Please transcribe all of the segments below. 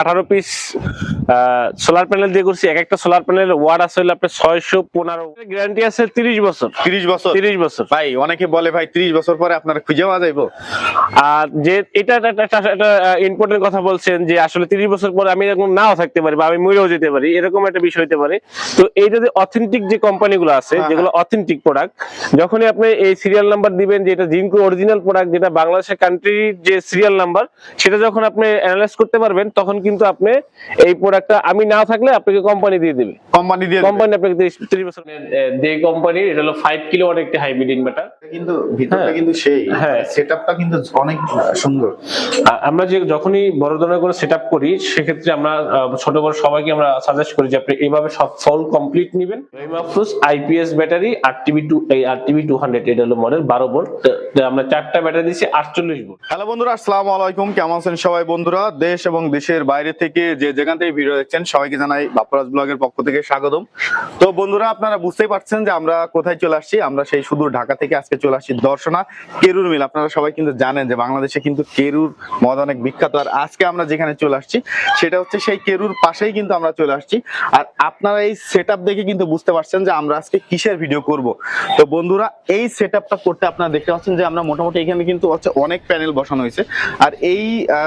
আঠারো piece solar panel দিয়ে করছি। এক একটা সোলার প্যানেল ওয়াট আছে হলো আপনার ছয়শো পনেরো। গ্যারান্টি আছে তিরিশ বছর। তিরিশ বছর? তিরিশ বছর। ভাই অনেকে বলে ভাই ত্রিশ বছর পরে আপনারা খুঁজে পাওয়া যাইবো। আর যে এটা একটা- ইম্পর্টেন্ট কথা বলছেন যে আসলে তিরিশ বছর পরে আমি এরকম নাও থাকতে পারি বা আমি মরেও যেতে পারি এরকম একটা বিষয় হতে পারে। তো এই যদি অথেন্টিক যে কোম্পানিগুলো আছে হ্যাঁ, যেগুলো অথেন্টিক প্রোডাক্ট যখনই আপনি এই সিরিয়াল নাম্বার দিবেন যে এটা জিঙ্কো অরিজিনাল প্রোডাক্ট যেটা বাংলাদেশের কান্ট্রির যে সিরিয়াল নাম্বার সেটা যখন আপনি অ্যানালাইজ করতে পারবেন তখন কিন্তু আপনি এই প্রোডাক্টটা আমি না থাকলে আপনাকে কোম্পানি দিয়ে দিবে। কোম্পানি দিয়ে কোম্পানি আপনাকে তিরিশ বছর দে কোম্পানির এটা হলো ফাইভ কিলোওয়াট একটি হাইব্রিড ইনভার্টার কিন্তু ভিতরটা হ্যাঁ। কিন্তু সেই। হ্যাঁ। সেটআপটা কিন্তু অনেক সুন্দর। আমরা যে যখনই বড় ধরনের কোনো সেট করি সেক্ষেত্রে আমরা ছোট বড় সবাইকে আমরা সাজেস্ট করি যে আপনি এইভাবে সব ফল কমপ্লিট নেবেন। Mahfuz IPS battery R TV two এই আর টিভি টু হান্ড্রেড এটা হলো মডেল বারো ভোল্ট আমরা চারটা ব্যাটারি দিচ্ছি আটচল্লিশ ভোল্ট হ্যালো বন্ধুরা আসসালামু আলাইকুম। কেমন আছেন সবাই বন্ধুরা? দেশ এবং দেশের বাইরে থেকে যে যেখান থেকে ভিডিও দেখছেন, সবাইকে জানাই বাপরাজ ব্লগের পক্ষ থেকে স্বাগতম। তো বন্ধুরা, আপনারা বুঝতেই পারছেন যে আমরা কোথায় চলে আসছি। আমরা সেই শুধু ঢাকা থেকে আজকে চলে আসছি দর্শনা কেরুর মিল। আপনারা সবাই কিন্তু জানেন যে বাংলাদেশে কিন্তু কেরুর মদ অনেক বিখ্যাত। আর আজকে আমরা যেখানে চলে আসছি, সেটা হচ্ছে সেই কেরুর পাশেই কিন্তু আমরা চলে আসছি। আর আপনারা এই সেট দেখে কিন্তু বুঝতে পারছেন যে আমরা আজকে কিসের ভিডিও করব। তো বন্ধুরা, এই সেট করতে আপনারা দেখতে পাচ্ছেন যে আমরা মোটামুটি এখানে কিন্তু হচ্ছে অনেক প্যানেল বসানো হয়েছে। আর এই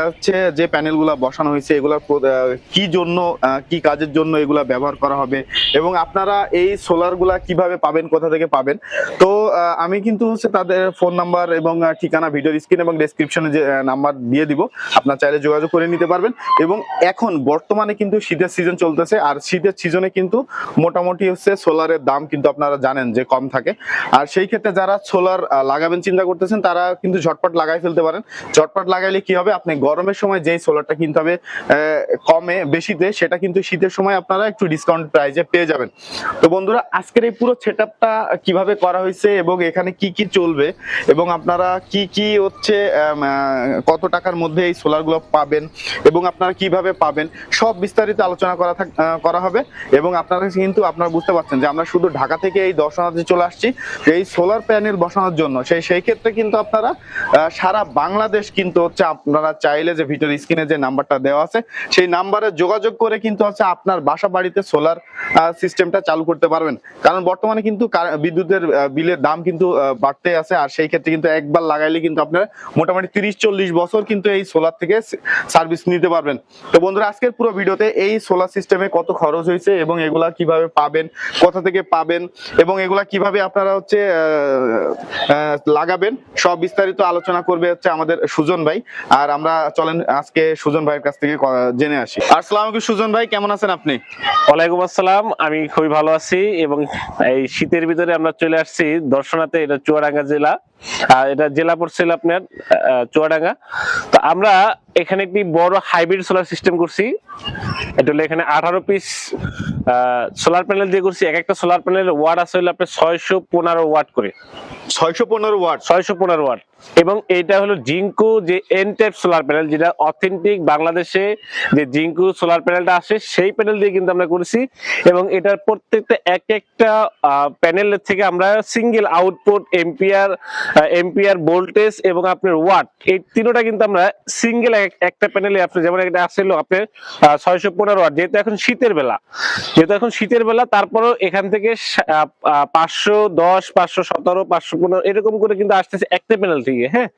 হচ্ছে যে প্যানেলগুলো বসানো হয়েছে এগুলা কি জন্য কি কাজের জন্য এগুলা ব্যবহার করা হবে এবং আপনারা এই সোলারগুলা কীভাবে পাবেন, কোথা থেকে পাবেন? তো আমি কিন্তু হচ্ছে তাদের ফোন নাম্বার এবং ঠিকানা ভিডিও স্ক্রিন এবং ডেসক্রিপশনে যে নাম্বার দিয়ে দিব। আপনার চাইলে যোগাযোগ করে নিতে পারবেন এবং এখন বর্তমানে কিন্তু শীতের সিজন চলতেছে আর শীতের সিজনে কিন্তু মোটামুটি হচ্ছে সোলারের দাম কিন্তু আপনারা জানেন যে কম থাকে। আর সেই ক্ষেত্রে যারা সোলার লাগাবেন, চিন্তা করতেছেন, তারা কিন্তু ঝটপট লাগাই ফেলতে পারেন। ঝটপট লাগাইলে কি হবে? আপনি গরমের সময় যেই সোলারটা কিনতে হবে কমে, বেশিতে, সেটা কিন্তু শীতের সময় আপনারা একটু ডিসকাউন্ট প্রাইজে পেয়ে যাবেন। তো বন্ধুরা, আজকের এই পুরো সেট কীভাবে করা হয়েছে এবং এখানে কি কি চলবে এবং আপনারা কি কি হচ্ছে কত টাকার মধ্যে এই সোলারগুলো পাবেন এবং আপনারা কীভাবে পাবেন, সব বিস্তারিত আলোচনা করা করা হবে এবং আপনারা কিন্তু, আপনারা বুঝতে পারছেন যে আমরা শুধু ঢাকা থেকে এই দর্শনার্থী চলে আসছি এই সোলার প্যানেল বসানোর জন্য। সেই সেই ক্ষেত্রে কিন্তু আপনারা সারা বাংলাদেশ কিন্তু হচ্ছে আপনারা চাইলে যে ভিডিওর স্ক্রিনে যে নাম্বারটা দেওয়া আছে সেই নাম্বারে যোগাযোগ করে কিন্তু হচ্ছে আপনার বাসা বাড়িতে সোলার সিস্টেমটা চালু করতে পারবেন। কারণ বর্তমানে কিন্তু বিদ্যুতের বিলের দাম কিন্তু বাড়তে আছে। আর সেই ক্ষেত্রে কিন্তু একবার লাগাইলে কিন্তু আপনার মোটামুটি তিরিশ, চল্লিশ বছর কিন্তু এই সোলার থেকে সার্ভিস নিতে পারবেন। তো বন্ধুরা, আজকের পুরো ভিডিওতে এই সোলার সিস্টেমে কত খরচ হয়েছে এবং এগুলা কীভাবে পাবেন, কোথা থেকে পাবেন এবং এগুলা কীভাবে আপনারা হচ্ছে লাগাবেন, সব বিস্তারিত আলোচনা করবে হচ্ছে আমাদের সুজন ভাই। আর আমরা চলেন আজকে সুজন ভাইয়ের কাছ থেকে জেনে আসি। আসসালাম আলাইকুম সুজন ভাই, কেমন আছেন আপনি? ওয়ালাইকুম আসসালাম, আমি খুবই ভালো আছি এবং এই শীতের ভিতরে আমরা চলে আসছি দর্শনাতে, এটা চুয়াডাঙ্গা জেলা। আর এটা জেলা পড়ছিল আপনার চুয়াডাঙ্গা। তো আমরা এখানে একটি বড় হাইব্রিড সোলার সিস্টেম করছি। এটা হলো এখানে আঠারো পিস সোলার প্যানেল দিয়ে করছি। এক একটা সোলার প্যানেল ওয়াট আছে হলো আপনার ছয়শো পনেরো ওয়াট করে। ছয়শো পনেরো ওয়াট ছয়শো পনেরো ওয়াট এবং এটা হলো জিঙ্কো যে এন টাইপ সোলার প্যানেল যেটা অথেন্টিক বাংলাদেশে যে জিঙ্কো সোলার প্যানেলটা আসে সেই প্যানেল দিয়ে কিন্তু আমরা করেছি। এবং এটার প্রত্যেকটা এক একটা প্যানেলের থেকে আমরা single output ampere ampere voltage এবং আপনার ওয়াট এই তিনোটা কিন্তু আমরা সিঙ্গেল একটা প্যানেলে আপনি যেমন একটা আসছিল আপনার ছয়শো পনেরো ওয়াট যেহেতু এখন শীতের বেলা। যেহেতু এখন শীতের বেলা, তারপরও এখান থেকে পাঁচশো দশ, পাঁচশো সতেরো, পাঁচশো পনেরো, এরকম করে কিন্তু আসতেছে একটা প্যানেল থেকে হ্যাঁ?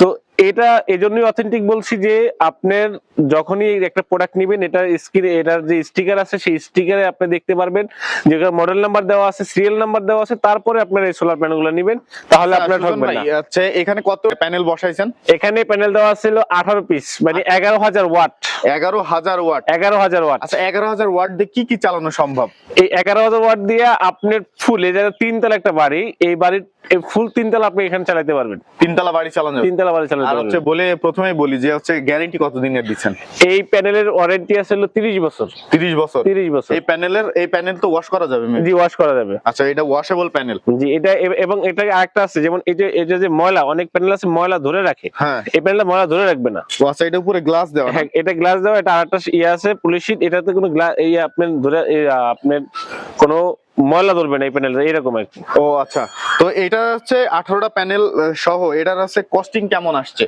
তো এটা এজন্যই অথেন্টিক বলছি যে আপনার যখনই একটা প্রোডাক্ট নেবেন এটা স্ক্রিনে এটার যে স্টিকার আছে সেই স্টিকারে আপনি দেখতে পারবেন যে মডেল নাম্বার দেওয়া আছে সিরিয়াল নাম্বার দেওয়া আছে তারপরে আপনার এই সোলার প্যানেলগুলো নেবেন তাহলে আপনার সুজন ঠকবেন না। আচ্ছা এখানে কত প্যানেল বসাইছেন? এখানে প্যানেল দেওয়া ছিল আঠারো পিস মানে এগারো হাজার ওয়াট এগারো হাজার ওয়াট এগারো হাজার ওয়াট আচ্ছা এগারো হাজার ওয়াট দিয়ে কি কি চালানো সম্ভব? এই এগারো হাজার ওয়াট দিয়ে আপনার ফুল এই যে তিনতলা একটা বাড়ি এই বাড়ির ফুল তিনতলা আপনি এখানে চালাতে পারবেন। তিনতলা বাড়ি চালানো তিনতলা বাড়ি চালাতে আর হচ্ছে বলে প্রথমেই বলি যে হচ্ছে গ্যারেন্টি কত দিনের দিচ্ছেন? এই প্যানেলের ওয়ারেন্টি আছে হলো তিরিশ বছর। তিরিশ বছর? তিরিশ বছর। এই প্যানেলের এই প্যানেল তো ওয়াশ করা যাবে জি ওয়াশ করা যাবে। আচ্ছা এটা ওয়াশেবল প্যানেল। জি এটা এবং এটা আরেকটা আছে যেমন এই যে এটা যে ময়লা অনেক প্যানেল আছে ময়লা ধরে রাখে। হ্যাঁ। এই প্যানেলটা ময়লা ধরে রাখবে না। ও আচ্ছা এটা উপরে গ্লাস দেওয়া হ্যাঁ এটা গ্লাস দেওয়া এটা আরেকটা ইয়ে আছে পুলিশ শিট এটাতে কোনো গ্লাস এই আপনার ধরে আপনার কোনো ময়লা ধরবে না এই প্যানেলটা এরকম আর কি। ও আচ্ছা। তো এটা হচ্ছে আঠারোটা প্যানেল সহ। এটার হচ্ছে কস্টিং কেমন আসছে?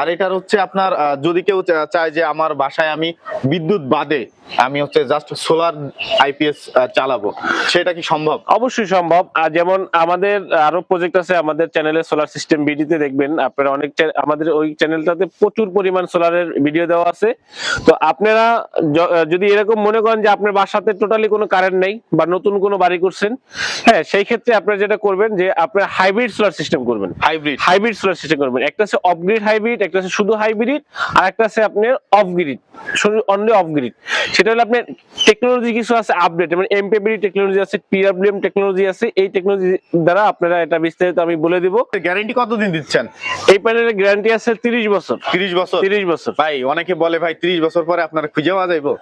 আর এটার হচ্ছে আপনার যদি কেউ চায় যে আমার বাসায় আমি বিদ্যুৎ বাদে আমি হচ্ছে জাস্ট সোলার আইপিএস চালাবো সেটা কি সম্ভব? অবশ্যই সম্ভব। আর যেমন আমাদের আরও প্রজেক্ট আছে আমাদের চ্যানেলে সোলার সিস্টেম ভিডিওতে দেখবেন। আপনারা অনেক আমাদের ওই চ্যানেলটাতে প্রচুর পরিমাণ সোলারের ভিডিও দেওয়া আছে। তো আপনারা যদি এরকম মনে করেন যে আপনার বাসাতে টোটালি কোনো কারেন্ট নেই বা নতুন কোনো বাড়ি করছেন। হ্যাঁ সেই ক্ষেত্রে আপনারা যেটা করবেন যে আপনারা হাইব্রিড সোলার সিস্টেম করবেন। হাইব্রিড হাইব্রিড সোলার সিস্টেম করবেন। একটা আছে অফগ্রিড হাইব্রিড একটা আছে শুধু হাইব্রিড আর একটা আছে আপনার অফগ্রিড শুধু অনলি অফগ্রিড সেটা হলো আপনার টেকনোলজি কিছু আছে আপডেট মানে এমপিবিডি টেকনোলজি আছে পিডব্লিউএম টেকনোলজি আছে এই টেকনোলজি দ্বারা আপনারা এটা বিস্তারিত আমি বলে দিব। গ্যারেন্টি কতদিন দিচ্ছেন? এই প্যানেলের গ্যারান্টি আছে 30 বছর। তিরিশ বছর? 30 বছর। ভাই অনেকে বলে ভাই তিরিশ বছর পরে আপনারা খুঁজে পাওয়া যাইবো।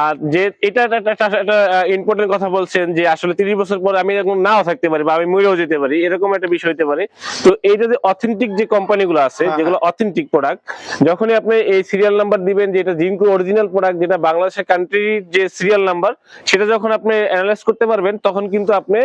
আর যে এটা একটা ইম্পর্টেন্ট কথা বলছেন যে আসলে 30 বছর পরে আমি এরকম নাও থাকতে পারি বা আমি মরেও যেতে পারি এরকম একটা বিষয় হতে পারে। তো এইটা যে অথেন্টিক যে কোম্পানিগুলো আছে হ্যাঁ, যেগুলো অথেন্টিক প্রোডাক্ট যখনই আপনি এই সিরিয়াল নাম্বার দিবেন যে এটা জিঙ্কু অরিজিনাল প্রোডাক্ট যেটা বাংলাদেশের কান্ট্রির যে সিরিয়াল নাম্বার সেটা যখন আপনি অ্যানালাইজ করতে পারবেন তখন কিন্তু আপনি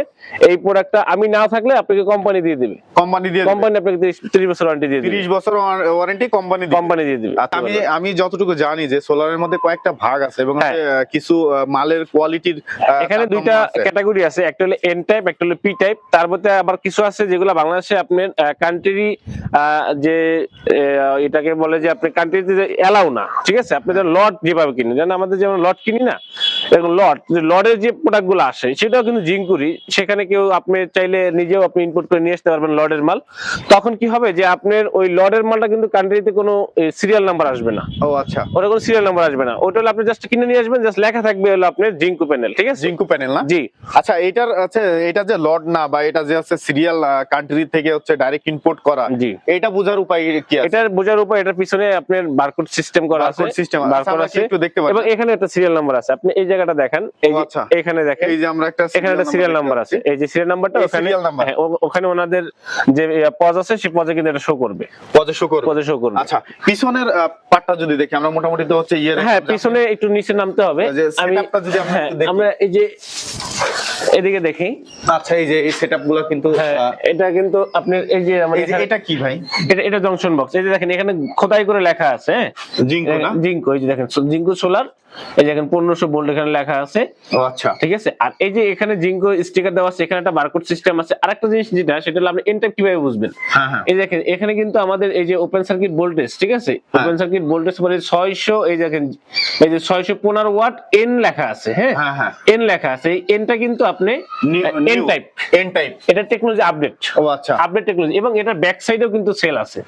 এই প্রোডাক্টটা আমি না থাকলে আপনাকে কোম্পানি দিয়ে দিবে। কোম্পানি দিয়ে কোম্পানি আপনাকে 30 বছর ওয়ারেন্টি দিয়ে দিবে। তিরিশ বছর ওয়ারেন্টি কোম্পানি কোম্পানি দিয়ে দিবে। আচ্ছা, আমি আমি যতটুকু জানি যে সোলারের মধ্যে কয়েকটা ভাগ আছে এবং হ্যাঁ। কিছু মালের কোয়ালিটির এখানে দুইটা ক্যাটাগরি আছে, একটা হলো এন টাইপ একটা হলো পি টাইপ তার মধ্যে আবার কিছু আছে যেগুলো বাংলাদেশে আপনার কান্ট্রি যে এটাকে বলে যে আপনি কান্ট্রিতে অ্যালাউ না, ঠিক আছে? আপনি লট যেভাবে কিনেন যেন আমাদের যেমন লট কিনি না এরকম লট লটের যে প্রোডাক্টগুলো আসে সেটাও কিন্তু জিঙ্কুরি সেখানে কেউ আপনি চাইলে নিজেও আপনি ইনপুট করে নিয়ে আসতে পারবেন লটের মাল। তখন কি হবে যে আপনার ওই লটের মালটা কিন্তু কান্ট্রিতে কোনো সিরিয়াল নাম্বার আসবে না। ও আচ্ছা। ওটা কোনো সিরিয়াল নাম্বার আসবে না। ওটা হলো আপনি জাস্ট কিনে নিয়ে আসবেন জাস্ট লেখা থাকবে হলো আপনার জিঙ্কু প্যানেল ঠিক আছে? জিঙ্কু প্যানেল না? জি। আচ্ছা এটার আছে এটা যে লড না বা এটা যে হচ্ছে সিরিয়াল কান্ট্রি থেকে হচ্ছে ডাইরেক্ট ইম্পোর্ট করা জি। এটা বোঝার উপায় কি আছে? এটার বোঝার উপায় এটার পিছনে আপনার বারকোড সিস্টেম করা আছে। বারকোড সিস্টেম আছে বারকোড আছে। একটু দেখতে পাচ্ছি। এবং এখানে একটা সিরিয়াল নাম্বার আছে। আপনি এই জায়গাটা দেখেন এই আচ্ছা। এখানে দেখেন এই যে আমরা একটা এখানে একটা সিরিয়াল নাম্বার আছে এই যে সিরিয়াল নাম্বারটা ওখানে। হ্যাঁ, ওখানে ওনাদের যে পজ আছে সেই পজে কিন্তু এটা শো করবে পজিশন করবে পজে শো করবে আচ্ছা পিছনের পার্টটা যদি দেখি আমরা মোটামুটি তো হচ্ছে ইয়ে হ্যাঁ পিছনে একটু নিচে নামতে হবে আমি আমরা হ্যাঁ, দেখি। আমরা এই যে এদিকে দেখি আচ্ছা এই যে এই সেটআপগুলো কিন্তু হ্যাঁ এটা কিন্তু আপনি এই যে যে এটা কি ভাই এটা এটা জংশন বক্স এই যে দেখেন এখানে খোদাই করে লেখা আছে হ্যাঁ জিঙ্কু না জিঙ্কো এই যে দেখেন জিঙ্কো সোলার এই যে দেখেন পনেরোশো ভোল্ট এখানে লেখা আছে। আচ্ছা। ঠিক আছে? আর এই যে এখানে জিঙ্কো স্টিকার দেওয়া আছে এখানে একটা বারকোড সিস্টেম আছে। আরেকটা জিনিস যেটা সেটা হলো আপনি এনটাইপ কীভাবে বুঝবেন? হ্যাঁ হ্যাঁ। এই দেখেন এখানে কিন্তু আমাদের এই যে ওপেন সার্কিট ভোল্টেজ ঠিক আছে। ওপেন সার্কিট ভোল্টেজ মানে ছয়শো এই দেখেন এই যে ছয়শো পনেরো ওয়াট এন লেখা আছে হ্যাঁ? হ্যাঁ হ্যাঁ। এন লেখা আছে। এই এনটা কিন্তু আপনি এন টাইপ এন টাইপ এটা টেকনোলজি আপডেট ও আচ্ছা। আপডেট টেকনোলজি এবং এটা ব্যাক সাইডেও কিন্তু সেল আছে।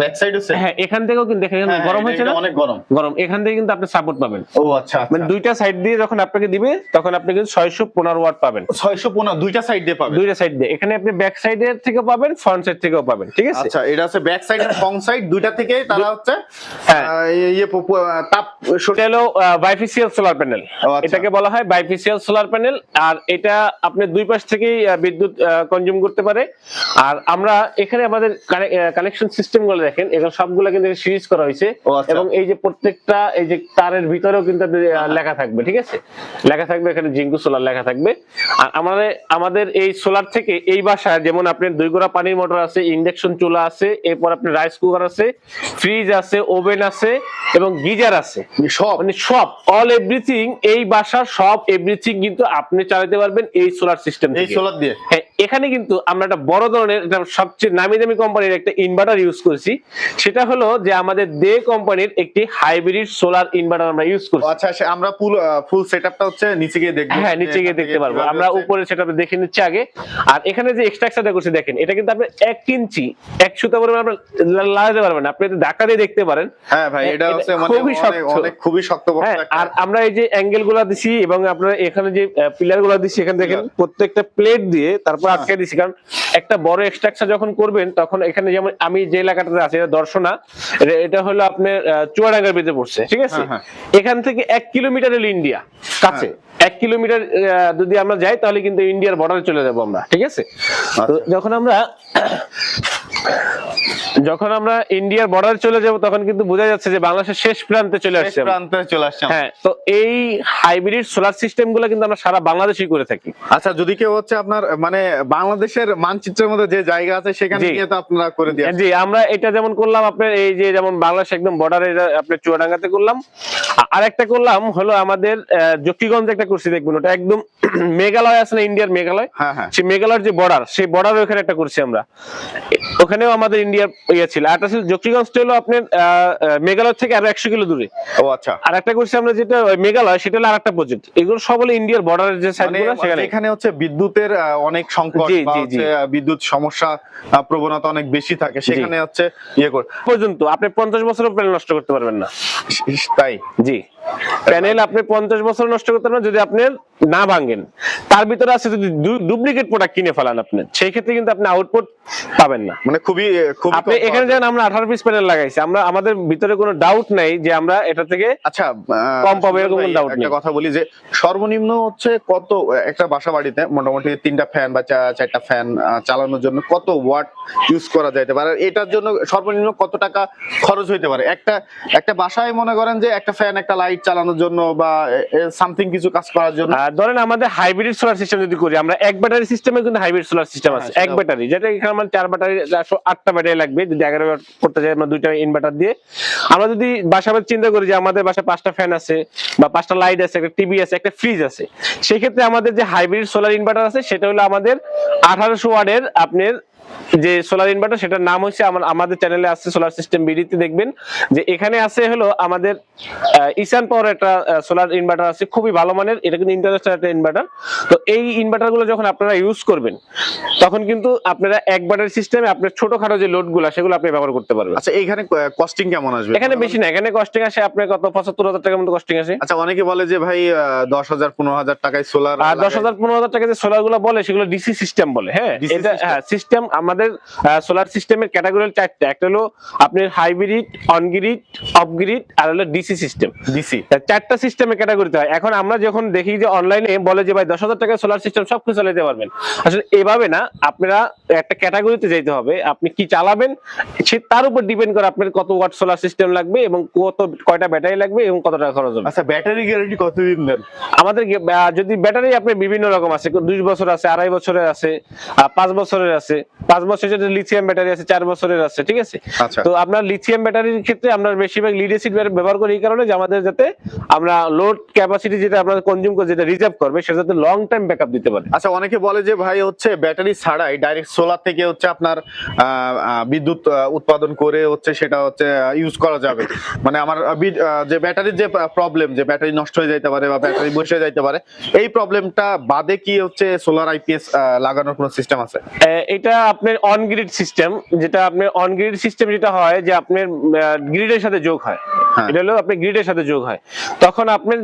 ব্যাক সাইড আছে হ্যাঁ এখান থেকেও কিন্তু দেখেন এখানে গরম হয়েছে না? অনেক গরম। গরম। এখান থেকে কিন্তু আপনি সাপোর্ট পাবেন। ও আচ্ছা মানে দুইটা সাইড দিয়ে যখন আপনাকে দিবে তখন আপনি কিন্তু ছয়শো পনেরো ওয়াট পাবেন। ছয়শো পনেরো দুইটা সাইড দিয়ে পাবে দুইটা সাইড দিয়ে। এখানে আপনি ব্যাক সাইডের থেকে পাবেন ফ্রন্ট সাইড থেকেও পাবেন ঠিক আছে? আচ্ছা এটা হচ্ছে ব্যাক সাইড আর ফ্রন্ট সাইড দুইটা থেকে তারা হচ্ছে হ্যাঁ। ইয়ে তাপ হলো বাইফিসিয়াল সোলার প্যানেল আচ্ছা। এটাকে বলা হয় বাইফিসিয়াল সোলার প্যানেল আর এটা আপনি দুই পাশ থেকেই বিদ্যুৎ কনজিউম করতে পারে। আর আমরা এখানে আমাদের কানেকশন সিস্টেমগুলো দেখেন এগুলো সবগুলো কিন্তু সিরিজ করা হয়েছে। আচ্ছা। এবং এই যে প্রত্যেকটা এই যে তারের ভিতরেও কিন্তু আপনার, লেখা থাকবে ঠিক আছে? লেখা থাকবে এখানে জিঙ্কু সোলার লেখা থাকবে। আর আমাদের আমাদের এই সোলার থেকে এই বাসায় যেমন আপনার দুই গোড়া পানির মোটর আছে ইন্ডাকশন চুলা আছে এরপর আপনার রাইস কুকার আছে ফ্রিজ আছে ওভেন আছে এবং গিজার আছে। সব। মানে সব অল এভরিথিং এই বাসার সব এভরিথিং কিন্তু আপনি চালাতে পারবেন এই সোলার সিস্টেম এই সোলার দিয়ে? হ্যাঁ এখানে কিন্তু আমরা একটা বড় ধরনের একটা সবচেয়ে নামি দামি কোম্পানির একটা ইনভার্টার ইউজ করছি। সেটা হলো যে আমাদের দে কোম্পানির একটি হাইব্রিড সোলার ইনভার্টার আমরা ইউজ করছি। আচ্ছা আমরা ফুল ফুল সেটআপটা হচ্ছে নিচে গিয়ে দেখব হ্যাঁ নিচে গিয়ে দেখতে পারব। আমরা উপরে দেখে নিচ্ছি আগে। আর এখানে যে এক্সট্রাকচারটা করছি দেখেন এটা কিন্তু আপনি এক ইঞ্চি এক সুতা পরিমাণ আপনি লা- লাগাতে পারবেন আপনি এটা ধাক্কা দিয়ে দেখতে পারেন হ্যাঁ ভাই এটা হচ্ছে মানে খুবই অনেক। খুবই শক্ত হ্যাঁ আর আমরা এই যে দিছি এবং আপনার এখানে যে পিলারগুলা দিছি এখানে দেখেন প্রত্যেকটা প্লেট দিয়ে তারপর হ্যাঁ। আটকে দিছি। কারণ একটা বড় এক্সট্রাকচার যখন করবেন তখন এখানে যেমন আমি যে এলাকাটাতে আছি এটা দর্শনা এটা- হলো আপনার চুয়াডাঙ্গার বেঁধে পড়ছে ঠিক আছে হ্যাঁ, হ্যাঁ। এখান থেকে এক কিলোমিটার হলো ইন্ডিয়া কাছে এক কিলোমিটার যদি আমরা যাই তাহলে কিন্তু ইন্ডিয়ার বর্ডারে চলে যাব আমরা ঠিক আছে তো আচ্ছা। যখন আমরা যখন আমরা ইন্ডিয়ার বর্ডার চলে যাব তখন কিন্তু বোঝা যাচ্ছে যে বাংলাদেশের শেষ প্রান্তে চলে আসছে। প্রান্তে চলে আসছে হ্যাঁ তো এই হাইব্রিড সোলার সিস্টেমগুলো কিন্তু আমরা সারা বাংলাদেশই করে থাকি। আচ্ছা যদি কেউ হচ্ছে আপনার মানে বাংলাদেশের মানচিত্রের মধ্যে যে জায়গা আছে সেখানে গিয়ে তো আপনারা করে দিয়ে জি আমরা এটা যেমন করলাম আপনার এই যে যেমন বাংলাদেশ একদম বর্ডারে আপনার চুয়াডাঙ্গাতে করলাম। আর একটা করলাম হলো আমাদের জকিগঞ্জ একটা করছি দেখবেন ওটা একদম মেঘালয় আছে না ইন্ডিয়ার মেঘালয়? হ্যাঁ হ্যাঁ। সেই মেঘালয়ের যে বর্ডার সেই বর্ডার ওখানে একটা করছি আমরা। ওখানেও আমাদের ইন্ডিয়ার ইয়ে ছিল। আর একটা ছিল জকিগঞ্জটা হলো আপনার মেঘালয় থেকে আরও একশো কিলো দূরে ও আচ্ছা। আর একটা করছি আমরা যেটা মেঘালয় সেটা হলো আর একটা প্রজেক্ট এগুলো সব হলো ইন্ডিয়ার বর্ডারের যে সাইড মানে সেখানে। এখানে হচ্ছে বিদ্যুতের অনেক সংকট বা হচ্ছে বিদ্যুৎ সমস্যা প্রবণতা অনেক বেশি থাকে সেখানে হচ্ছে ইয়ে করে পর্যন্ত আপনি পঞ্চাশ বছরও প্যানেল নষ্ট করতে পারবেন না। তাই? জি। প্যানেল আপনি পঞ্চাশ বছর নষ্ট করতে পারবেন যদি আপনি না ভাঙেন। তার ভিতরে আছে যদি ডুপ্লিকেট প্রোডাক্ট কিনে ফেলান আপনি সেই ক্ষেত্রে কিন্তু আপনি আউটপুট পাবেন না। মানে খুবই খুবই আপনি এখানে যেন আমরা আঠারো পিস প্যানেল লাগাইছি আমরা আমাদের ভিতরে কোনো ডাউট নাই যে আমরা এটা থেকে আচ্ছা কম পাবে এরকম কোনো একটা নেই। কথা বলি যে সর্বনিম্ন হচ্ছে কত একটা বাসা বাড়িতে মোটামুটি তিনটা ফ্যান বা চারটা ফ্যান চালানোর জন্য কত ওয়াট ইউজ করা যাইতে পারে? এটার জন্য সর্বনিম্ন কত টাকা খরচ হইতে পারে? একটা একটা বাসায় মনে করেন যে একটা ফ্যান একটা লাইট চালানোর জন্য বা সামথিং কিছু কাজ করার জন্য? ধরেন আমাদের হাইব্রিড সোলার সিস্টেম যদি করি আমরা এক ব্যাটারি সিস্টেমে কিন্তু হাইব্রিড সোলার সিস্টেম আছে। এক ব্যাটারি যেটা এখানে আমার চার ব্যাটারি আটটা ব্যাটারি লাগবে যদি এগারো করতে চাই আমরা দুইটা ইনভার্টার দিয়ে। আমরা যদি বাসা চিন্তা করি যে আমাদের বাসায় পাঁচটা ফ্যান আছে বা পাঁচটা লাইট আছে একটা টিভি আছে একটা ফ্রিজ আছে সেক্ষেত্রে আমাদের যে হাইব্রিড সোলার ইনভার্টার আছে সেটা হলো আমাদের আঠারোশো ওয়ার্ডের আপনার যে সোলার ইনভার্টার সেটার নাম হচ্ছে আমাদের চ্যানেলে আছে সোলার সিস্টেম বিডিতে দেখবেন। যে এখানে আছে হলো আমাদের ইসান পাওয়ার একটা সোলার ইনভার্টার আছে খুবই ভালো মানের। এটা কিন্তু ইন্টারন্যাশনাল একটা ইনভার্টার তো এই ইনভার্টারগুলো যখন আপনারা ইউজ করবেন তখন কিন্তু আপনারা এক ব্যাটারি সিস্টেমে আপনার ছোটখাটো যে লোডগুলো সেগুলো আপনি ব্যবহার করতে পারবেন। আচ্ছা এইখানে কস্টিং কেমন আসবে? এখানে বেশি না এখানে কস্টিং আসে আপনার কত পঁচাত্তর হাজার টাকার মতো কস্টিং আসে। আচ্ছা অনেকে বলে যে ভাই দশ হাজার পনেরো হাজার টাকায় সোলার আর দশ হাজার পনেরো হাজার টাকা যে সোলারগুলো বলে সেগুলো ডিসি সিস্টেম বলে হ্যাঁ? এটা হ্যাঁ সিস্টেম আমাদের সোলার সিস্টেমের ক্যাটাগরি চারটা। একটা হলো আপনার হাইব্রিড অনগ্রিড অফগ্রিড আর হলো ডিসি সিস্টেম ডিসি চারটা সিস্টেমে ক্যাটাগরিতে হয়। এখন আমরা যখন দেখি যে অনলাইনে বলে যে ভাই দশ হাজার টাকা সোলার সিস্টেম সব কিছু চালাতে পারবেন। আসলে এভাবে না আপনারা একটা ক্যাটাগরিতে যেতে হবে। আপনি কি চালাবেন সে তার উপর ডিপেন্ড করে আপনার কত ওয়াট সোলার সিস্টেম লাগবে এবং কত কয়টা ব্যাটারি লাগবে এবং কত টাকা খরচ হবে। আচ্ছা ব্যাটারি গ্যারান্টি কতদিন দেন? আমাদের যদি ব্যাটারি আপনি বিভিন্ন রকম আছে দুই বছর আছে আড়াই বছরের আছে পাঁচ বছরের আছে পাঁচ বছরের লিথিয়াম ব্যাটারি আছে চার বছরের আছে ঠিক আছে? আচ্ছা। তো আপনার লিথিয়াম ব্যাটারির ক্ষেত্রে আমরা বেশিরভাগ লিড অ্যাসিড ব্যবহার করি এই কারণে যে আমাদের যাতে আমরা লোড ক্যাপাসিটি যেটা আমরা কনজিউম করে যেটা রিজার্ভ করবে সেটা যাতে লং টাইম ব্যাকআপ দিতে পারে। আচ্ছা অনেকে বলে যে ভাই হচ্ছে ব্যাটারি ছাড়াই ডাইরেক্ট সোলার থেকে হচ্ছে আপনার বিদ্যুৎ উৎপাদন করে হচ্ছে সেটা হচ্ছে ইউজ করা যাবে। মানে আমার যে ব্যাটারির যে প্রবলেম যে ব্যাটারি নষ্ট হয়ে যাইতে পারে বা ব্যাটারি বসে যাইতে পারে এই প্রবলেমটা বাদে কি হচ্ছে সোলার আইপিএস লাগানোর কোনো সিস্টেম আছে? এটা আপনার অন গ্রিড সিস্টেম যেটা আপনার অন গ্রিড সিস্টেম যেটা হয় যে আপনার গ্রিডের সাথে যোগ হয় হ্যাঁ। এটা হলো আপনার গ্রিডের সাথে যোগ হয় তখন আপনার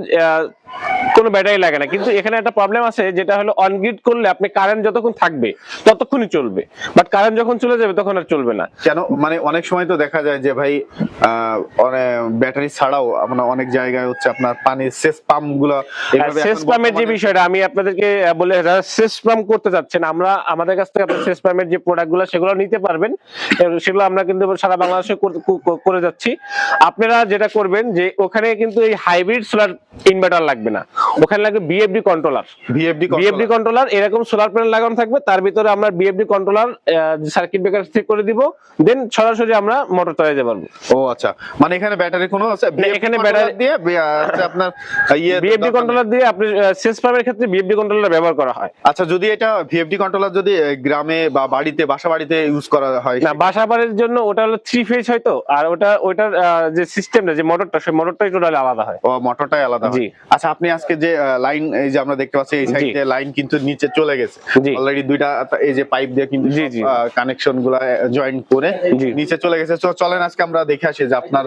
কোনো ব্যাটারি লাগে না। কিন্তু এখানে একটা প্রবলেম আছে যেটা হলো অন গ্রিড করলে আপনি কারেন্ট যতক্ষণ থাকবে ততক্ষণই চলবে। বাট কারেন্ট যখন চলে যাবে তখন আর চলবে না। কেন? মানে অনেক সময় তো দেখা যায় যে ভাই ব্যাটারি ছাড়াও আপনার অনেক জায়গায় হচ্ছে আপনার পানির সেচ পাম্পগুলো এভাবে সেচ পাম্পের যে বিষয়টা আমি আপনাদেরকে বলে যারা সেচ পাম্প করতে যাচ্ছেন আমরা আমাদের কাছ থেকে আপনার সেচ পাম্পের যে প্রোডাক্টগুলো সেগুলো নিতে পারবেন। সেগুলো আমরা কিন্তু সারা বাংলাদেশে কর- যাচ্ছি। আপনারা যেটা করবেন যে ওখানে কিন্তু এই হাইব্রিড সোলার ইনভার্টার লাগবে না। ওখানে লাগবে VFD controller VFD VFD controller এরকম সোলার প্যানেল লাগানো থাকবে। তার ভিতরে আমরা বিএফডি কন্ট্রোলার সার্কিট ব্রেকার ঠিক করে দিব। দেন সরাসরি আমরা মোটর চালাতে পারব। ও আচ্ছা। মানে এখানে ব্যাটারি কোনো আছে? এখানে ব্যাটারি দিয়ে আপনার ইয়ে বিএফডি কন্ট্রোলার দিয়ে আপনি সেচ পাম্পের ক্ষেত্রে বিএফডি কন্ট্রোলার ব্যবহার করা হয়। আচ্ছা যদি এটা ভিএফডি কন্ট্রোলার যদি গ্রামে বা বাড়িতে বাসা বাড়িতে ইউজ করা হয় না বাসা বাড়ির জন্য ওটা হলো থ্রি ফেজ হয়তো আর ওটা ওটার যে সিস্টেমটা যে মোটরটা সেই মোটরটাই টোটালি আলাদা হয়। ও মোটরটাই আলাদা হয়। জি। আচ্ছা আপনি আজকে যে লাইন এই যে আমরা দেখতে পাচ্ছি এই সাইডে লাইন কিন্তু নিচে চলে গেছে। অলরেডি দুইটা এই যে পাইপ দিয়ে কিন্তু জি, জি। কানেকশনগুলা জয়েন করে। নিচে চলে গেছে। তো চলেন আজকে আমরা দেখে আসি যে আপনার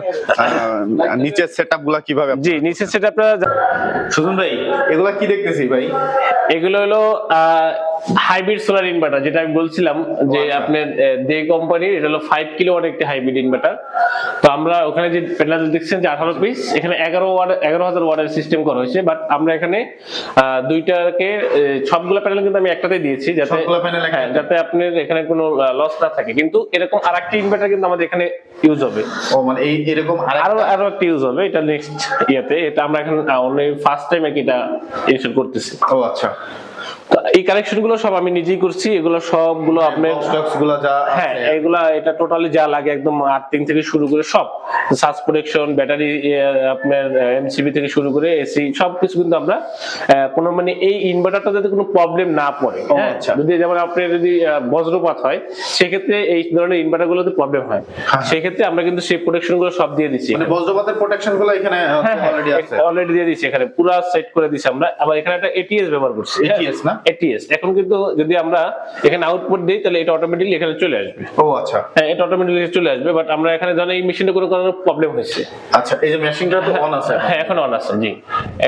নিচের সেটআপগুলা কীভাবে জি নিচের সেটআপটা সুজন ভাই এগুলা কি দেখতেছি ভাই? এগুলো হলো আহ, হাইব্রিড সোলার ইনভার্টার যেটা আমি বলছিলাম যে আচ্ছা। আপনার দে কোম্পানির এটা হলো ফাইভ কিলো ওয়াট একটি হাইব্রিড ইনভার্টার তো আমরা ওখানে যে প্যানেল দেখছেন যে আঠারো পিস এখানে এগারো ওয়াট এগারো হাজার ওয়াটের সিস্টেম করা হয়েছে বাট আমরা এখানে দুইটাকে সবগুলো প্যানেল কিন্তু আমি একটাতে দিয়েছি যাতে? হ্যাঁ যাতে আপনার এখানে কোনো লস না থাকে। কিন্তু এরকম আরেকটি ইনভার্টার কিন্তু আমাদের এখানে ইউজ হবে। ও মানে এই এরকম আরও আরও একটা ইউজ হবে এটা নেক্সট ইয়েতে। এটা আমরা এখন অনলি ফার্স্ট টাইম এটা ইনস্টল করতেছি। ও আচ্ছা। এই কালেকশনগুলো সব আমি নিজেই করছি এগুলো সবগুলো আপনার স্টকসগুলো যা হ্যাঁ এগুলা এটা টোটালি যা লাগে একদম আর্থিং থেকে শুরু করে সব। সার্চ প্রোটেকশন ব্যাটারি আপনার এমসিবি থেকে শুরু করে এসি সবকিছু কিন্তু আমরা কোনো মানে এই ইনভার্টারটা যাতে কোনো প্রবলেম না পড়ে। হ্যাঁ আচ্ছা। যদি যেমন আপনার যদি বজ্রপাত হয় সেক্ষেত্রে এই ধরনের ইনভার্টার গুলোতে প্রবলেম হয়। হ্যাঁ। সেক্ষেত্রে আমরা কিন্তু সেই প্রোটেকশনগুলো সব দিয়ে দিচ্ছি মানে বজ্রপাতের প্রোটেকশনগুলো এখানে হ্যাঁ অলরেডি আছে। অলরেডি দিয়ে দিচ্ছি এখানে পুরো সেট করে দিচ্ছি আমরা। আবার এখানে একটা এটিএস ব্যবহার করছি এটিএস না? এটিএস এখন কিন্তু যদি আমরা এখানে আউটপুট দিই তাহলে এটা অটোমেটিকলি এখানে চলে আসবে। ও আচ্ছা। হ্যাঁ এটা অটোমেটিকলি চলে আসবে বাট আমরা এখানে জানি এই মেশিনে কোনো কোনো প্রবলেম হয়েছে। আচ্ছা এই যে মেশিনটা তো অন আছে হ্যাঁ এখন অন আছে জি।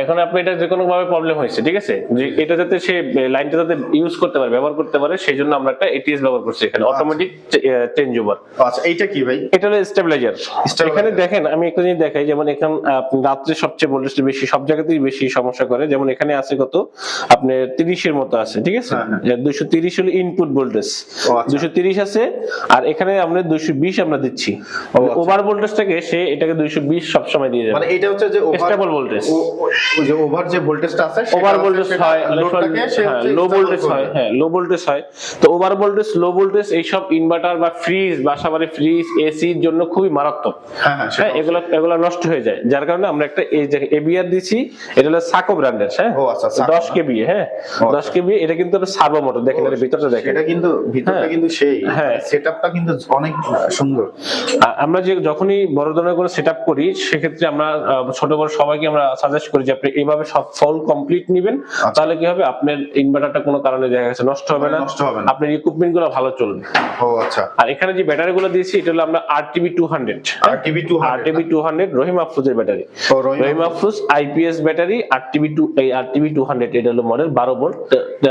এখন আপনি এটা যে কোনো ভাবে প্রবলেম হয়েছে ঠিক আছে? যে এটা যাতে সে লাইনটা যাতে ইউজ করতে পারে ব্যবহার করতে পারে সেই জন্য আমরা একটা এটিএস ব্যবহার করছি এখানে অটোমেটিক চেঞ্জ ওভার আচ্ছা এইটা কি ভাই? এটা হলো স্টেবিলাইজার এখানে দেখেন আমি একটা জিনিস দেখাই যেমন এখানে আপনি রাত্রে সবচেয়ে ভোল্টেজটা বেশি সব জায়গাতেই বেশি সমস্যা করে। যেমন এখানে আছে কত? আপনার তিরিশের মতো আছে ঠিক আছে? হ্যাঁ, দুইশো তিরিশ হলো ইনপুট ভোল্টেজ আচ্ছা। দুইশো তিরিশ আছে আর এখানে আমরা দুইশো বিশ আমরা দিচ্ছি। আচ্ছা। ওভার ভোল্টেজটাকে সে এটাকে দুইশো বিশ সবসময় দিয়ে যাবে। মানে এটা হচ্ছে যে voltage। ওই যে ওভার যে ভোল্টেজটা আছে ওভার ভোল্টেজ হয় লো ভোল্টেজ হয় হ্যাঁ লো ভোল্টেজ হয়। তো ওভার ভোল্টেজ লো ভোল্টেজ এইসব ইনভার্টার বা ফ্রিজ বাসা বাড়ি ফ্রিজ এসির জন্য খুবই মারাত্মক। হ্যাঁ হ্যাঁ হ্যাঁ এগুলো এগুলো নষ্ট হয়ে যায়। যার কারণে আমরা একটা এবিআর দিছি এটা হলো সাকো ব্র্যান্ডের হ্যাঁ? ও আচ্ছা, দশ? কেবি হ্যাঁ? ও কেবি এটা কিন্তু সার্ভো মোটর দেখেন এর ভিতরটা দেখেন। সেটা কিন্তু ভিতরটা হ্যাঁ। কিন্তু সেই। হ্যাঁ। সেটআপটা কিন্তু অনেক সুন্দর। আমরা যে যখনই বড় ধরনের কোনো করি সেক্ষেত্রে আমরা ছোট বড় সবাইকে আমরা সাজেস্ট করি যে আপনি এইভাবে সব ফল কমপ্লিট নেবেন। তাহলে কি হবে? আপনার ইনভার্টারটা কোনো কারণে দেখা গেছে নষ্ট হবে না। আপনার ইকুইপমেন্টগুলো ভালো চলবে। ও আচ্ছা। আর এখানে যে ব্যাটারি গুলো দিয়েছি এটা হলো আমরা R TV two hundred R TV two hundred Rahim আফরোজের battery Rahimafrooz. IPS battery R TV two এই আর টিভি টু হান্ড্রেড এটা হলো মডেল বারো ভোল্ট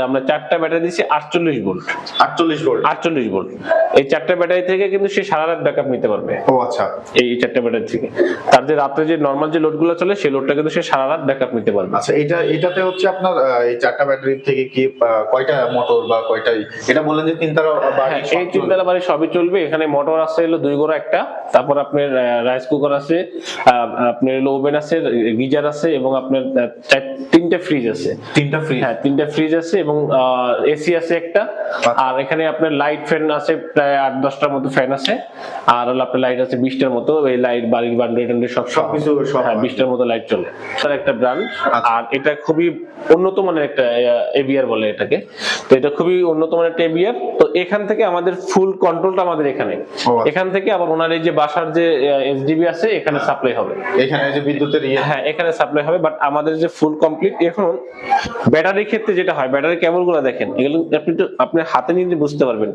আমরা চারটা ব্যাটারি দিচ্ছি আটচল্লিশ ভোল্ট। আটচল্লিশ ভোল্ট। আটচল্লিশ ভোল্ট। এই চারটা ব্যাটারি থেকে কিন্তু সে সারা রাত ব্যাকআপ নিতে পারবে। ও আচ্ছা। এই চারটা ব্যাটারি থেকে। তার যে রাত্রে যে নর্মাল যে লোডগুলো চলে সেই লোডটা কিন্তু সে সারা রাত ব্যাকআপ নিতে পারবে। আচ্ছা এটা এটাতে হচ্ছে আপনার এই চারটা ব্যাটারি থেকে কি কয়টা মোটর বা কয়টা এটা বললেন যে বাড়ি হ্যাঁ, সব এই। তিনতলা বাড়ি সবই চলবে। এখানে মোটর আছে হলো দুই গোড়া একটা। তারপর আপনার রাইস কুকার আছে আপনার ওভেন আছে গিজার আছে এবং আপনার তিনটা ফ্রিজ আছে। তিনটা ফ্রি হ্যাঁ তিনটা ফ্রিজ আছে এবং এসি আছে একটা। আর এখানে আপনার লাইট ফ্যান আছে প্রায় আট দশটার মতো ফ্যান আছে। আর হলো আপনার লাইট আছে বিশটার মতো। এই লাইট বাড়ির বান্ডে টান্ডে সব সব সবকিছু সব। হ্যাঁ। বিশটার মতো লাইট চলে। তার একটা ব্র্যান্ড আচ্ছা। আর এটা খুবই উন্নত মানের একটা এবিআর বলে এটাকে। তো এটা খুবই উন্নত মানের একটা এবিআর তো এখান থেকে আমাদের ফুল কন্ট্রোলটা আমাদের এখানে। আচ্ছা। এখান থেকে আবার ওনার এই যে বাসার যে এসডিবি আছে এখানে সাপ্লাই হবে। এখানে যে বিদ্যুতের ইয়ে। হ্যাঁ এখানে সাপ্লাই হবে বাট আমাদের যে ফুল কমপ্লিট এখন ব্যাটারির ক্ষেত্রে যেটা হয় ব্যাটারি কেবলগুলো দেখেন এগুলো আপনি একটু আপনার হাতে নিয়ে বুঝতে পারবেন।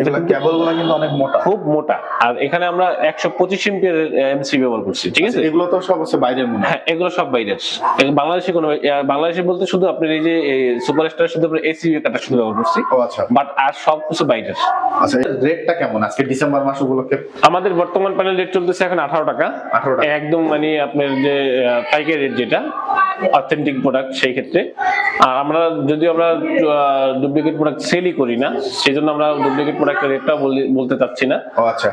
এগুলা কেবলগুলা কিন্তু অনেক মোটা। খুব মোটা। আর এখানে আমরা একশো পঁচিশ এমপিয়ার এমসি ব্যবহার করছি ঠিক আছে? এগুলো তো সব হচ্ছে বাইরের মনে হ্যাঁ। এগুলো সব বাইরের। বাংলাদেশে কোনো বাংলাদেশে বলতে শুধু আপনার এই যে সুপারস্টার শুধু আপনার এসি কাটা শুধু ব্যবহার করছি। ও আচ্ছা। বাট আর সব কিছু বাইরের। আচ্ছা রেটটা কেমন আজকে ডিসেম্বর মাস উপলক্ষে? আমাদের বর্তমান প্যানেল রেট চলতেছে এখন আঠারো টাকা। 18 টাকা। একদম মানে আপনার যে পাইকারি রেট যেটা অথেন্টিক প্রোডাক্ট সেই ক্ষেত্রে। আর আমরা যদি আমরা ডুপ্লিকেট প্রোডাক্ট সেলই করি না সেই জন্য আমরা ডুপ্লিকেট প্রোডাক্টের রেটটা বলতে চাচ্ছি না। ও আচ্ছা।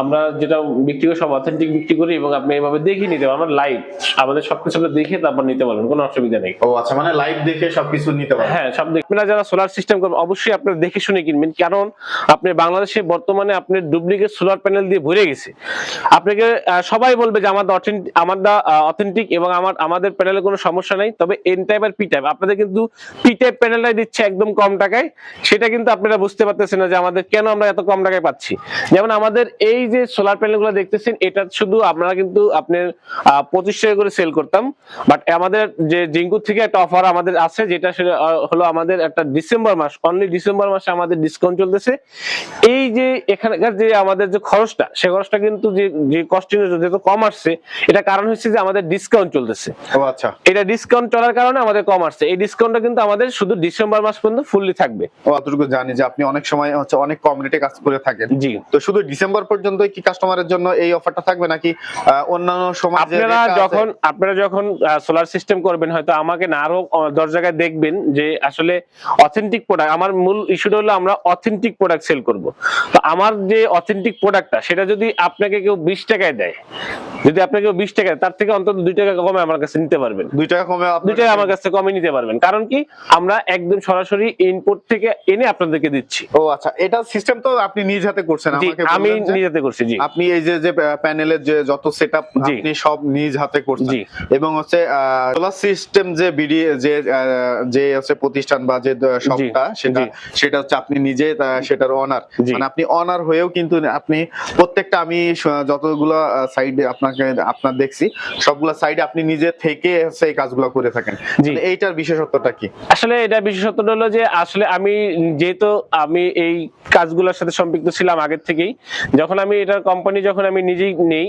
আমরা যেটা বিক্রি করি সব অথেন্টিক বিক্রি করি এবং আপনি এভাবে দেখে নিতে পারবেন। আমরা লাইভ আমাদের সবকিছু আপনি দেখে তারপর নিতে পারবেন কোনো অসুবিধা নেই। ও আচ্ছা মানে লাইভ দেখে সবকিছু নিতে পারবেন। হ্যাঁ সব আপনারা যারা সোলার সিস্টেম করবেন, অবশ্যই আপনারা দেখে শুনে কিনবেন। কারণ আপনি বাংলাদেশে বর্তমানে আপনার ডুপ্লিকেট সোলার প্যানেল দিয়ে ভরে গেছে। আপনাকে সবাই বলবে যে আমাদের আমাদের অথেন্টিক এবং আমার, আমাদের প্যানেলে কোনো সমস্যা নেই। তবে এন টাইপ আর পি টাইপ আপনাদের কিন্তু পি টাইপ প্যানেলটাই দিচ্ছে একদম কম টাকায়। সেটা কিন্তু আপনারা বুঝতে পারতেছেন না যে আমাদের কেন আমরা এত কম টাকায় পাচ্ছি। যেমন আমাদের এই যে সোলার প্যানেলগুলো দেখতেছেন, এটা শুধু আমরা কিন্তু আপনার পঁচিশ টাকা করে সেল করতাম। বাট আমাদের যে জিঙ্কুর থেকে একটা অফার আমাদের আছে যেটা হলো আমাদের একটা ডিসেম্বর মাস অনলি ডিসেম্বর মাসে আমাদের ডিসকাউন্ট চলতেছে। এই যে এখানকার যে আমাদের যে খরচটা সে খরচটা কিন্তু যে যে কস্টিং যেহেতু কম আসছে এটা কারণ হচ্ছে যে আমাদের ডিসকাউন্ট চলতেছে। ও আচ্ছা। এটা ডিসকাউন্ট চলার কারণে আমাদের কম আসছে। এই ডিসকাউন্টটা কিন্তু আমাদের শুধু ডিসেম্বর মাস পর্যন্ত ফুললি থাকবে। ও অতটুকু জানি যে আপনি অনেক সময় হচ্ছে অনেক কম রেটে কাজ করে থাকেন। জি। তো শুধু ডিসেম্বর পর্যন্ত কি কাস্টমারের জন্য এই অফারটা থাকবে নাকি অন্যান্য সময় আপনারা যখন আপনারা যখন সোলার সিস্টেম করবেন হয়তো আমাকে না আরও দশ জায়গায় দেখবেন যে আসলে অথেন্টিক প্রোডাক্ট আমার মূল ইস্যুটা হলো আমরা অথেন্টিক প্রোডাক্ট সেল করব। তো আমার যে অথেন্টিক প্রোডাক্টটা সেটা যদি আপনাকে কেউ বিশ টাকায় দেয় যদি আপনাকে বিশ টাকায় তার থেকে অন্তত দুই টাকা কমে আমার কাছে নিতে পারবেন। দুই টাকা কমে দুই টাকা আমার কাছে কমে নিতে পারবেন। কারণ কি আমরা একদম সরাসরি ইনপুট থেকে এনে আপনাদেরকে দিচ্ছি। ও আচ্ছা এটা সিস্টেম তো আপনি নিজ হাতে করছেন আমাকে আমি নিজ হাতে করছি জি। আপনি এই যে যে প্যানেলের যে যত সেটআপ। আপনি সব নিজ হাতে করছেন। এবং হচ্ছে সোলার সিস্টেম যে বিডি যে যে হচ্ছে প্রতিষ্ঠান বা যে সবটা সেটা সেটা হচ্ছে আপনি নিজে সেটার অনার মানে আপনি অনার হয়েও কিন্তু আপনি প্রত্যেকটা আমি যতগুলো সাইডে আপনাকে আপনার দেখছি সবগুলো সাইডে আপনি নিজে থেকে এই কাজগুলো করে থাকেন। এইটার বিশেষত্বটা কি? আসলে এটা বিশেষত্ব হলো যে আসলে আমি যেহেতু আমি এই কাজগুলোর সাথে সম্পৃক্ত ছিলাম আগের থেকেই যখন আমি এটার কোম্পানি যখন আমি নিজেই নেই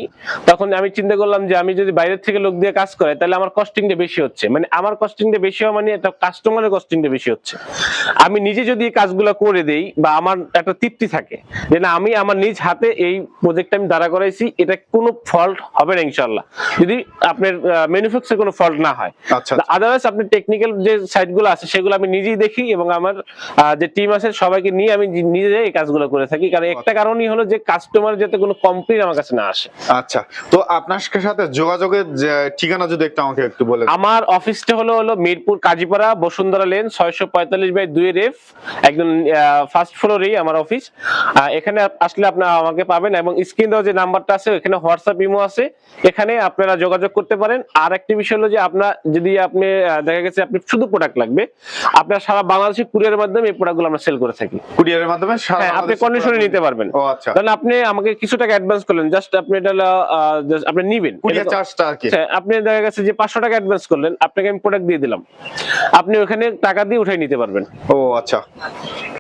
তখন আমি চিন্তা করলাম যে আমি যদি বাইরের থেকে লোক দিয়ে কাজ করে তাহলে আমার কস্টিংটা বেশি হচ্ছে। মানে আমার কস্টিংটা বেশি হওয়া মানে একটা কাস্টমারের কস্টিংটা বেশি হচ্ছে। আমি নিজে যদি এই কাজগুলো করে দেই বা আমার একটা তৃপ্তি থাকে যে না আমি আমার নিজ হাতে এই প্রজেক্টটা আমি দাঁড়া করাইছি এটা কোনো ফল্ট হবে না ইনশাল্লাহ যদি আপনার ম্যানুফ্যাকচার কোনো ফল্ট না হয়। আচ্ছা আদারওয়াইজ আপনি টেকনিক্যাল যে সাইটগুলো আছে সেগুলো আমি নিজেই দেখি এবং আমার যে টিম আছে সবাইকে নিয়ে আমি নিজে এই কাজগুলো করে থাকি। কারণ একটা কারণই হলো যে কাস্টমার যাতে কোনো কমপ্লেন আমার কাছে না আসে। আচ্ছা তো আপনার সাথে যোগাযোগের ঠিকানা যদি একটু আমাকে একটু বলেন। আমার অফিসটা হলো হলো মিরপুর কাজীপাড়া বসুন্ধরা লেন ছয়শো পঁয়তাল্লিশ বাই দুই রেফ একদম ফার্স্ট ফ্লোরেই আমার অফিস। এখানে আসলে আপনারা আমাকে পাবেন এবং স্ক্রিন দেওয়া যে নাম্বারটা আছে এখানে হোয়াটসঅ্যাপ ইমো আছে। এখানে আপনারা যোগাযোগ করতে পারেন। আর একটি বিষয় হলো যে আপনার যদি আপনি দেখা গেছে আপনি শুধু প্রোডাক্ট লাগবে আপনার সারা বাংলাদেশে কুরিয়ারের মাধ্যমে এই প্রোডাক্টগুলো আমরা সেল করে থাকি। কুরিয়ারের মাধ্যমে সারা হ্যাঁ আপনি কন্ডিশনে নিতে পারবেন। ও আচ্ছা। তাহলে আপনি আমাকে কিছু টাকা অ্যাডভান্স করলেন। জাস্ট আপনি এটা আপনি নিবেন। কুরিয়ার চার্জটা আর কি। আচ্ছা, আপনি দেখা গেছে যে পাঁচশো টাকা অ্যাডভান্স করলেন আপনাকে আমি প্রোডাক্ট দিয়ে দিলাম। আপনি ওখানে টাকা দিয়ে উঠাই নিতে পারবেন। ও আচ্ছা।